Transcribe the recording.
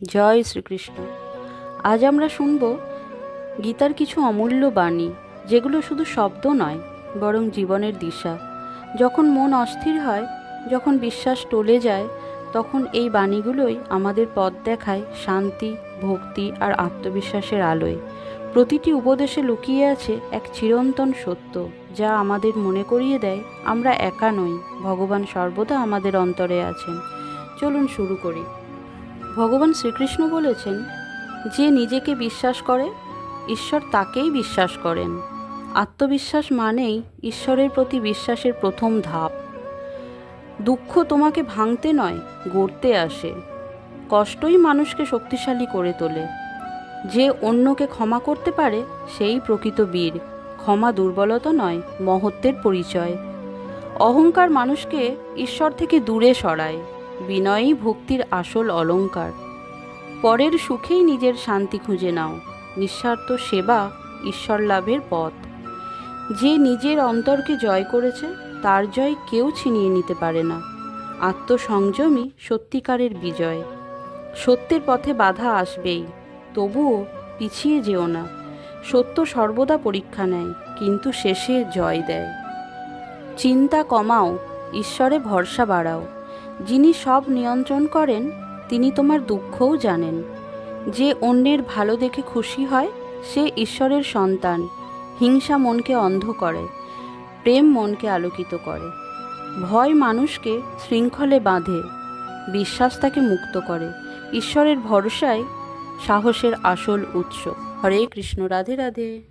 জয় শ্রীকৃষ্ণ। আজ আমরা শুনব গীতার কিছু অমূল্য বাণী, যেগুলো শুধু শব্দ নয়, বরং জীবনের দিশা। যখন মন অস্থির হয়, যখন বিশ্বাস টলে যায়, তখন এই বাণীগুলোই আমাদের পথ দেখায় শান্তি, ভক্তি আর আত্মবিশ্বাসের আলোয়। প্রতিটি উপদেশে লুকিয়ে আছে এক চিরন্তন সত্য, যা আমাদের মনে করিয়ে দেয় আমরা একা নই, ভগবান সর্বদা আমাদের অন্তরে আছেন। চলুন শুরু করি। ভগবান শ্রীকৃষ্ণ বলেছেন, যে নিজেকে বিশ্বাস করে, ঈশ্বর তাকেই বিশ্বাস করেন। আত্মবিশ্বাস মানেই ঈশ্বরের প্রতি বিশ্বাসের প্রথম ধাপ। দুঃখ তোমাকে ভাঙতে নয়, গড়তে আসে। কষ্টই মানুষকে শক্তিশালী করে তোলে। যে অন্যকে ক্ষমা করতে পারে, সেই প্রকৃত বীর। ক্ষমা দুর্বলতা নয়, মহত্বের পরিচয়। অহংকার মানুষকে ঈশ্বর থেকে দূরে সরায়। বিনয়ই ভক্তির আসল অলংকার পরের সুখেই নিজের শান্তি খুঁজে নাও। নিঃস্বার্থ সেবা ঈশ্বর লাভের পথ। যে নিজের অন্তরকে জয় করেছে, তার জয় কেউ ছিনিয়ে নিতে পারে না। আত্মসংযমই সত্যিকারের বিজয়। সত্যের পথে বাধা আসবেই, তবুও পিছিয়ে যেও না। সত্য সর্বদা পরীক্ষা নেয়, কিন্তু শেষে জয় দেয়। চিন্তা কমাও, ঈশ্বরে ভরসা বাড়াও। যিনি সব নিয়ন্ত্রণ করেন, তিনি তোমার দুঃখও জানেন। যে অন্যের ভালো দেখে খুশি হয়, সে ঈশ্বরের সন্তান। হিংসা মনকে অন্ধ করে, প্রেম মনকে আলোকিত করে। ভয় মানুষকে শৃঙ্খলে বাঁধে, বিশ্বাস তাকে মুক্ত করে। ঈশ্বরের ভরসায় সাহসের আসল উৎস। হরে কৃষ্ণ, রাধে রাধে।